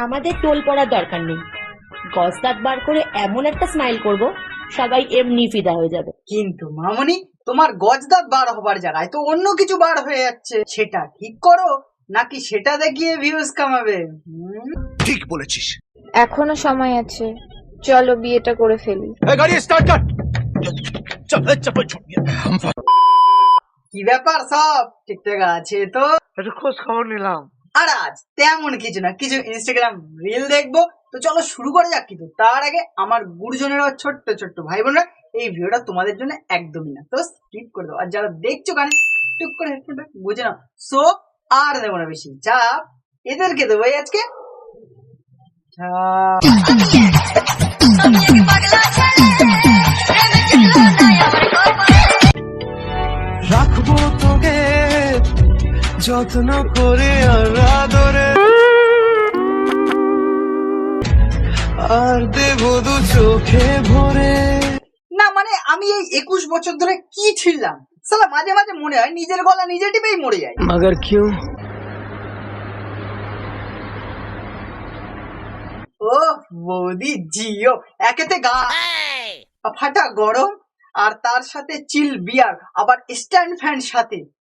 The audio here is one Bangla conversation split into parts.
আমাদের টোল পড়ার দরকার নেই। গজ দাঁত বার করে এমন একটা স্মাইল করব সবাই এমনি ফিদা হয়ে যাবে। কিন্তু মামনি তোমার গজদাত বার হবার জায়গায় তো অন্য কিছু বার হয়ে যাচ্ছে। সেটা ঠিক করো নাকি সেটা দেখিয়ে ভিউজ কামাবে? হুম? ঠিক বলেছিস। এখনও সময় আছে। চলো বিয়েটা করে ফেলি। গাড়ি স্টার্ট কর। ছোট কি ব্যাপার সব? ঠিকঠাক আছে তো? একটু খোঁজ খবর নিলাম। আর আজ তেমন কিছু না, কিছু ইনস্টাগ্রাম রিল দেখব। তো চলো শুরু করা যাক কিন্তু। তার আগে আমার গুরুজনেরা, ছোট্ট ছোট্ট ভাই বোনরা এই ভিডিওটা তোমাদের জন্য একদমই না। তো স্কিপ করে দাও। আর যারা দেখছ গানে, টুক করে হেডফোনটা বুঝে নাও। সো আর দেবো না বেশি। চাপ এদেরকে দেবো আজকে। চাপ। যত্ন করে আর আদরে। আর দেবো দু চোখে ভরে। না মানে আমি এই একুশ বছর ধরে কি ছিলাম? সালা মাঝে মাঝে মনে হয় নিজের গলা নিজে টিপেই মরে যায় মাগার কিউ? ও বৌদি জিও একেতে গা। ফাটা গরম আর তার সাথে চিল বিয়ার আবার স্ট্যান্ড ফ্যান সাথে।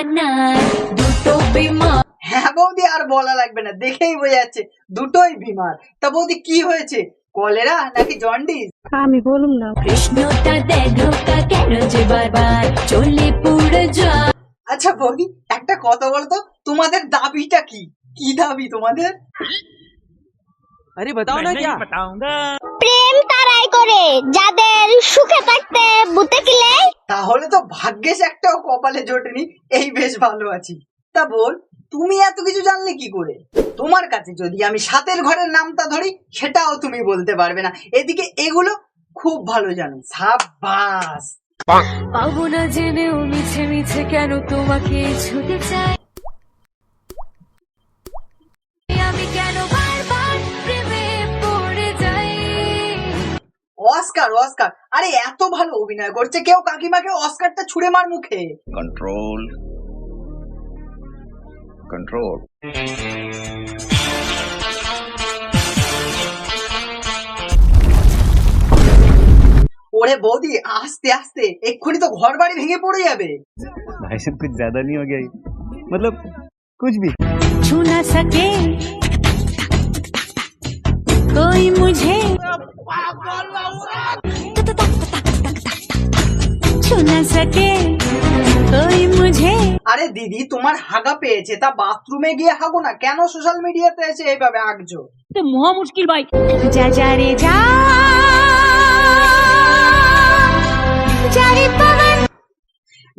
দুটো বিমা হ্যাঁ বৌদি আর বলা লাগবে না দেখেই বোঝা যাচ্ছে দুটোই বিমার তা বৌদি কি হয়েছে? কলেরা নাকি জন্ডিস? কৃষ্ণটা দেয় কেন যে বারবার চলে পুড়ে যা। আচ্ছা বৌদি একটা কথা বলতো তোমাদের দাবিটা কি? কি দাবি তোমাদের? আরে বাতাও না क्या? প্রেম তারাই করে যাদের সুখে থাকতে বুতে কিলে তাহলে তো ভাগ্যেস একটাও কপালে জোটেনি, এই বেশ ভালো আছি। তা বল, তুমি এত কিছু জানলে কি করে? তোমার কাছে যদি আমি সাতের ঘরের নামটা ধরি, সেটাও তুমি বলতে পারবে না। এদিকে এগুলো খুব ভালো জানো সাবাস পাবো না জেনেও মিছে মিছে কেন তোমাকে ছুটে চাই? অস্কার অস্কার আরে এত ভালো অভিনয় করছে কেউ কাকিমাকে অস্কারটা ছুড়ে মার মুখে कंट्रोल कंट्रोल ওরে বৌদি আস্তে আস্তে এক্ষুনি তো ঘর বাড়ি ভেঙে পড়ে যাবে भाई साहब कुछ ज्यादा नहीं हो गया ये? मतलब कुछ भी छू ना सके कोई मुझे छू ना सके कोई मुझे আরে দিদি তোমার হাগা পেয়েছে তা বাথরুমে গিয়ে হাগো না কেন সোশ্যাল মিডিয়াতে এসে এইভাবে আঁকছো যা যা রে যা যা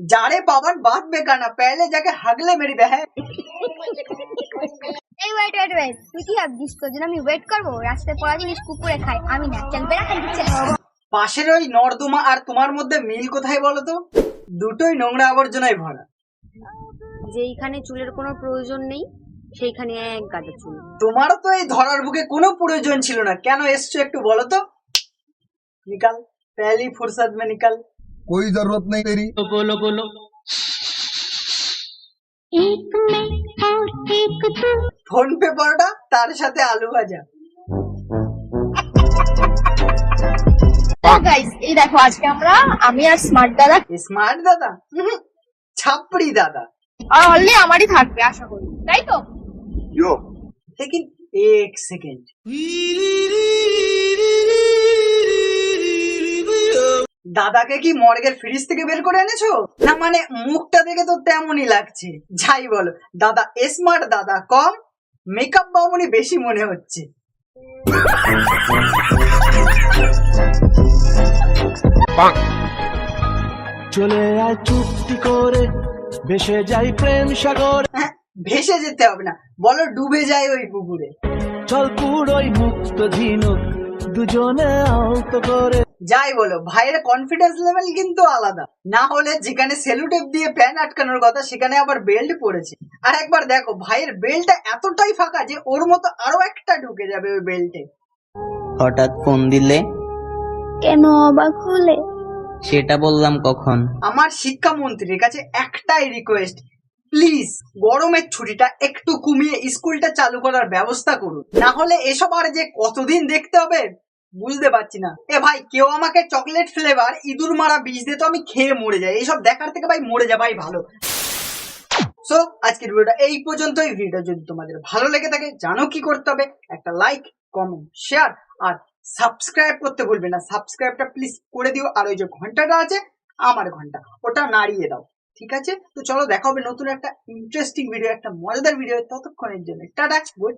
যারে পাবান বাদ বেকানা পেলে যাকে হাগলে মেরি হ্যাঁ এই ওয়েট ওয়েট ওয়েট তুই কি ভাবছিস তোর জন্য আমি ওয়েট করব? রাস্তায় পড়া জিনিস কুকুরে খাই। আমি না চল বেড়া খাই দিচ্ছে পাশের ওই নর্দমা আর তোমার মধ্যে মিল কোথায় বলো তো? দুটোই নোংরা আবর্জনায় ভরা। যেইখানে চুলের কোনো প্রয়োজন নেই সেইখানে এক গাদা চুল। তোমারও তো এই ধরার বুকে কোনো প্রয়োজন ছিল না। কেন এসছো একটু বলো তো? নিকাল পহলি ফুরসত মে নিকাল। कोई जरूरत नहीं तेरी ফোন পে পরোটা তার সাথে আলু ভাজা গাইস এই দেখো আজকে আমরা আমি আর স্মার্ট দাদা স্মার্ট দাদা হুম, ছাপড়ি দাদা আর অলরেডি আমারই থাকবে আশা করি তাই তো लेकिन एक सेकेंड দাদাকে কি মর্গের ফ্রিজ থেকে বের করে এনেছো? না মানে মুখটা দেখে তো তেমনই লাগছে। যাই বলো দাদা স্মার্ট দাদা কম মেকআপ বামুনি বেশি মনে হচ্ছে। চলে আয় চুক্তি করে ভেসে যাই প্রেম সাগর। হ্যাঁ, ভেসে যেতে হবে না বলো ডুবে যায় ওই পুকুরে। চল পুরোই মুক্ত ঝিনুক দুজনে আলতো করে। যাই বলো ভাইয়ের কনফিডেন্স লেভেল কিন্তু আলাদা। না হলে যেখানে সেলুটেপ দিয়ে প্যান আটকানোর কথা সেখানে আবার বেল্ট পড়েছে। আর একবার দেখো ভাইয়ের বেল্টটা এতটাই ফাঁকা যে ওর মতো আরও একটা ঢুকে যাবে ওই বেল্টে হঠাৎ ফোন দিলে? কেন অবাক হলে? সেটা বললাম কখন? আমার শিক্ষামন্ত্রীর কাছে একটাই রিকোয়েস্ট প্লিজ গরমের ছুটিটা একটু কমিয়ে স্কুলটা চালু করার ব্যবস্থা করুন। না হলে এসব আর যে কতদিন দেখতে হবে, বুঝতে পারছি না। এ ভাই, কেউ আমাকে চকলেট ফ্লেভার ইঁদুর মারা বীজ দিয়ে তো আমি খেয়ে মরে যাই। এইসব দেখার থেকে ভাই মরে যাবাই ভালো। সো আজকের ভিডিওটা এই পর্যন্তই। ভিডিও যদি তোমাদের ভালো লেগে থাকে, জানো কি করতে হবে? একটা লাইক কমেন্ট শেয়ার আর সাবস্ক্রাইব করতে ভুলবে না। সাবস্ক্রাইবটা প্লিজ করে দিও। আর ওই যে ঘন্টাটা আছে, আমার ঘণ্টা, ওটা নাড়িয়ে দাও। ঠিক আছে? তো চলো দেখা হবে নতুন একটা ইন্টারেস্টিং ভিডিও একটা মজাদার ভিডিও ততক্ষণের জন্য। Tata, good.